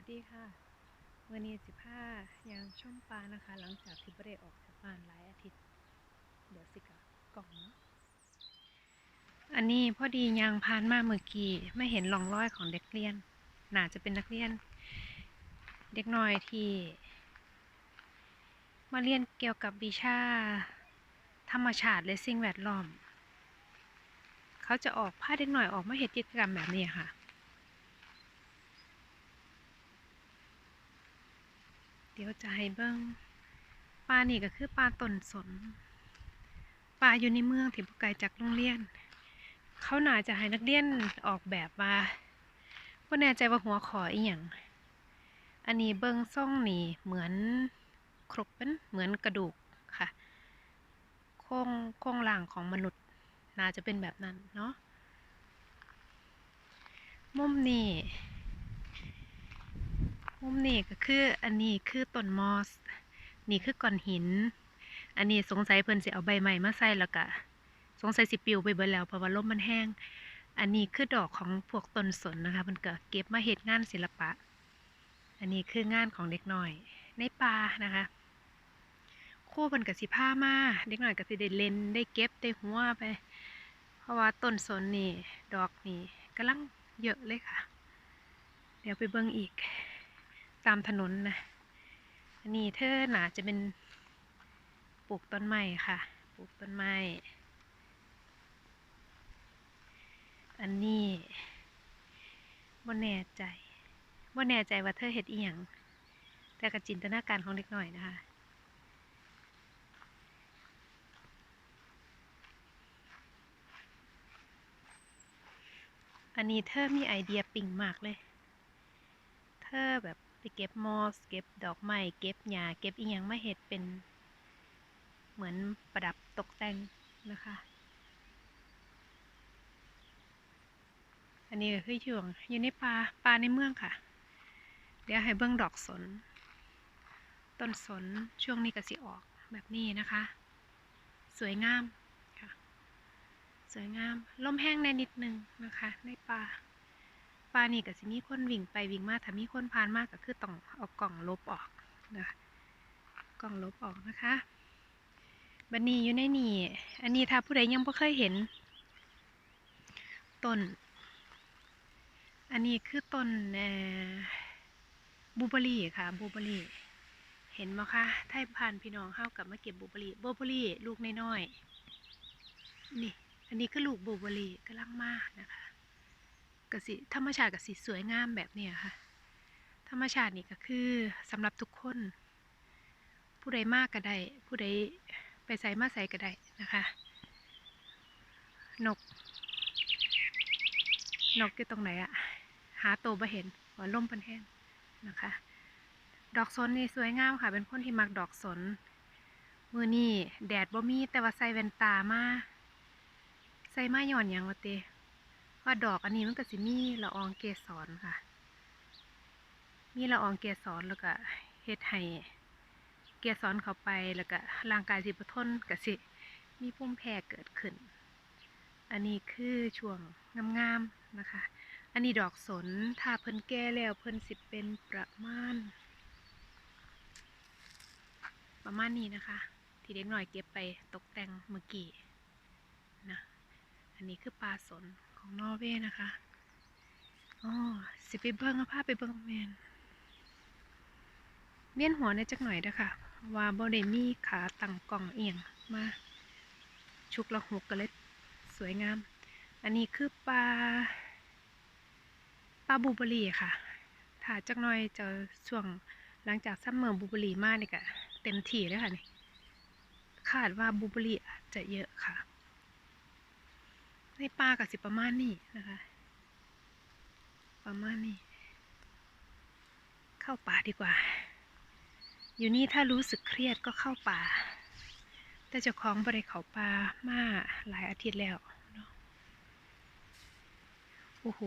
วัสดีค่ะ วันนี้สิบห้ายังช่องปลานะคะ หลังจากที่ไม่ได้ออกจากบ้านหลายอาทิตย์ เดี๋ยวสิกะกล่องเนาะอันนี้พอดียางพานมาเมื่อกี้ไม่เห็นร่องรอยของเด็กเรียนน่าจะเป็นนักเรียน เด็กน้อยที่ มาเรียนเกี่ยวกับวิชา ธรรมชาติและสิ่งแวดล้อม เขาจะออกพาเด็กหน่อยออกมาเหตุกิจกรรมแบบนี้ค่ะ เดี๋ยวจะให้เบิ้งปลานี่ก็คือปลาต้นสนปลาอยู่ในเมืองที่บ่ไกลจากโรงเรียน เขาหน่าจะให้นักเรียนออกแบบมาว่าแน่ใจว่าหัวขออีหยังอันนี้เบิ้งซ่องนี่เหมือนครบเป็นเหมือนกระดูกค่ะโครงโครงร่างของมนุษย์ น่าจะเป็นแบบนั้นเนาะมุมนี่ มุมนี่ก็คืออันนี้คือต้นมอส นี่คือก้อนหิน อันนี้สงสัยเพิ่นสิเอาใบใหม่มาใส่แล้วก็สงสัยสิปิวไปเบิดแล้วเพราะว่าลมมันแห้ง อันนี้คือดอกของพวกต้นสนนะคะมันเก็เก็บมาเฮ็ดงานศิลปะ อันนี้คืองานของเด็กน้อยในป่านะคะคู่เพิ่นก็สิพามาเด็กน้อยก็สิได้เล่นได้เก็บได้หัวไป เพราะว่าต้นสนนี่ดอกนี่กำลังเยอะเลยค่ะ เดี๋ยวไปเบิ่งอีก ตามถนนนะ อันนี้เธอหนาจะเป็นปลูกต้นไม้ค่ะ ปลูกต้นไม้ อันนี้บ่แน่ใจบ่แน่ใจว่าเธอเห็ดอีหยังแต่กับจินตนาการของเด็กหน่อยนะคะอันนี้เธอมีไอเดียปิ่งมากเลย เธอแบบ ไปเก็บมอสเก็บดอกไม้เก็บหญ้าเก็บอีหยังมาเห็ดเป็น เหมือนประดับตกแต่งนะคะ อันนี้ก็คือช่วงอยู่ในป่าป่าในเมืองค่ะ เดี๋ยวให้เบิ้องดอกสน ต้นสนช่วงนี้ก็สิออกแบบนี้นะคะ สวยงามค่ะ สวยงามลมแห้งในนิดนึงนะคะ ในป่า ปลานี่ก็สิมีคนวิ่งไปวิ่งมาถ้ามีคนผ่านมากก็คือต้องเอากล่องลบออกนะคะกล่องลบออกนะคะบันนี้อยู่ในนี่ อันนี้ถ้าผู้ใดยังไม่เคยเห็นต้น อันนี้คือต้นบูเบอรี่ค่ะบูเบอรี่ เห็นไหมคะไทยผ่านพี่น้องเข้ากับมาเก็บบูเบอรี่บูเบอรี่ลูกน้อยๆนี่ อันนี้คือลูกบูเบอรี่กำลังมากนะคะ กสิธรรมชาติกสิสวยงามแบบนี้ค่ะ ธรรมชาตินี่ก็คือสำหรับทุกคน ผู้ใดมากก็ได้ผู้ใดไปใส่มาใส่ก็ได้นะคะนก นกอยู่ตรงไหนอะหาตัวบ่เห็นหัวล่มเปันแห้งนะคะ ดอกสนนี่สวยงามค่ะ เป็นคนที่มักดอกสนมือนี่แดดบ่มีแต่ว่าใส่แว่นตามาใส่มาหย่อนหยังวะเต ว่าดอกอันนี้มันก็สิมีละอองเกสรค่ะ มีละอองเกสรแล้วก็เฮ็ดให้เกสรเข้าไปแล้วก็ร่างกายสิบทนก็สิมีภูมิแพ้เกิดขึ้น อันนี้คือช่วงงามๆนะคะ อันนี้ดอกสนถ้าเพิ่นแก่แล้วเพิ่นสิเป็นประมาณ ประมาณนี้นะคะ ที่เด็กหน่อยเก็บไปตกแต่งเมื่อกี้นะอันนี้คือปลาสน ของนอร์เวย์นะคะอ๋อสิไปเบิ้งเอาภาพไปเบิ้งแมนเวียนหัวในจักหน่อยเด้อค่ะว่าบ่ได้มีขาตั้งกล่องเอียงมาชุกละหกกันเลยสวยงาม อันนี้คือปลาปลาบูเบอรี่ค่ะ ถ้าจักหน่อยจะช่วงหลังจากซัมเมอร์บูเบอรี่มาเนี่ก็เต็มที่เลยค่ะนี่คาดว่าบูเบอรี่อาจจะเยอะค่ะ ในป่ากับสิประมาณนี้นะคะ ประมาณนี้ เข้าป่าดีกว่า อยู่นี่ถ้ารู้สึกเครียดก็เข้าป่า แต่เจ้าของบริเขาป่ามาหลายอาทิตย์แล้วเนาะโอ้โห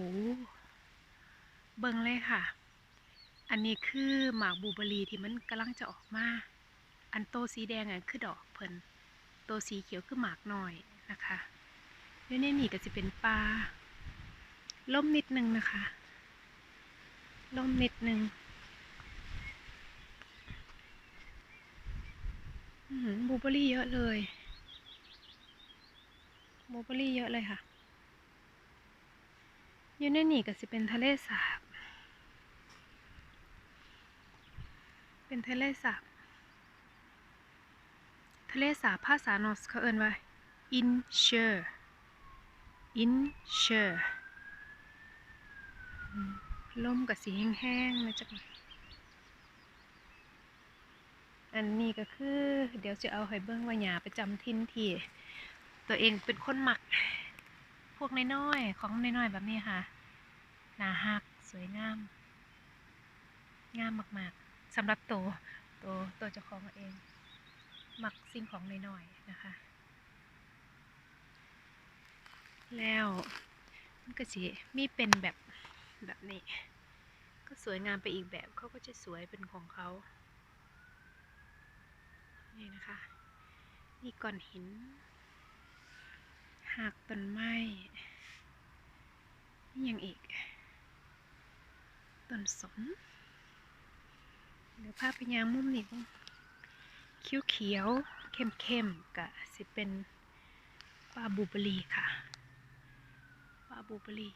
เบิ่งเลยค่ะ อันนี้คือหมากบูเบอร์รี่ที่มันกำลังจะออกมา อันโตสีแดงอะคือดอกเพิ่นโตสีเขียวคือหมากน้อยนะคะ อยู่ในนี่ก็จะเป็นปลาล่มนิดนึงนะคะล่มนิดนึงบูเบอรี่เยอะเลยบูเบอรี่เยอะเลยค่ะยู่ในนี่ก็จะเป็นทะเลสาบ เป็นทะเลสาบ ทะเลสาบภาษานอสเขาเอิ้นว่า อินเชอร์ อินเชอร์ลมกับสีแห้งๆนะจ๊ะอันนี้ก็คือ เดี๋ยวจะเอาให้เบิ้งวาหยาประจำทินที่ ตัวเองเป็นคนหมัก พวกน้อยๆของน้อยๆแบบนี้ค่ะหนาหักสวยงาม งามมากๆสำหรับตัวตัวตัวเจ้าของเอง หมักสิ่งของน้อยๆนะคะ แล้ว มันก็สิมีเป็นแบบแบบนี้ ก็สวยงามไปอีกแบบเขาก็จะสวยเป็นของเขานี่นะคะนี่ก้อนหินหักต้นไม้นี่ยังอีก ต้นสนเดี๋ยวภาพพยางมุมนี้บ้างเขียวเขียวๆเข้มเข้มๆกะสิเป็นปลาบูเบอรีค่ะ ปลาบูเบอรี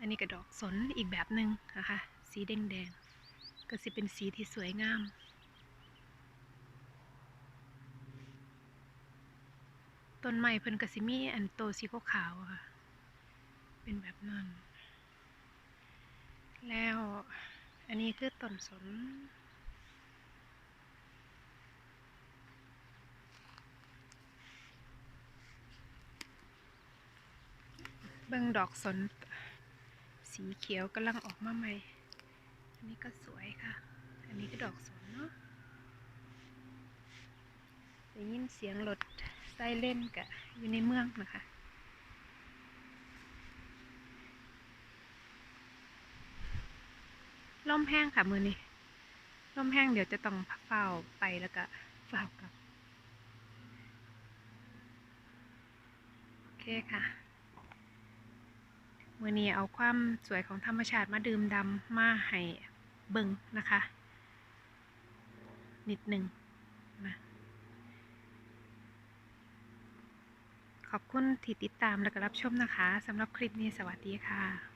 อันนี้ก็ดอกสนอีกแบบหนึ่งนะคะ สีแดงแดงๆก็สิเป็นสีที่สวยงาม ต้นไม้เพิ่นก็สิมีอันโตสีขาวๆค่ะ เป็นแบบนั้น แล้วอันนี้คือต้นสน เบิ่งดอกสนสีเขียวกำลังออกมาใหม่ อันนี้ก็สวยค่ะ อันนี้ก็ดอกสนเนาะได้ยินเสียงรถไซเล่นกะอยู่ในเมืองนะคะลมแห้งค่ะมือนี้ลมแห้งเดี๋ยวจะต้องเฝ้าไปแล้วก็เฝ้ากลับ โอเคค่ะ มือนี้เอาความสวยของธรรมชาติมาดื่มดำมาให้เบิ่งนะคะ นิดหนึ่งนะขอบคุณที่ติดตามและรับชมนะคะสำหรับคลิปนี้สวัสดีค่ะ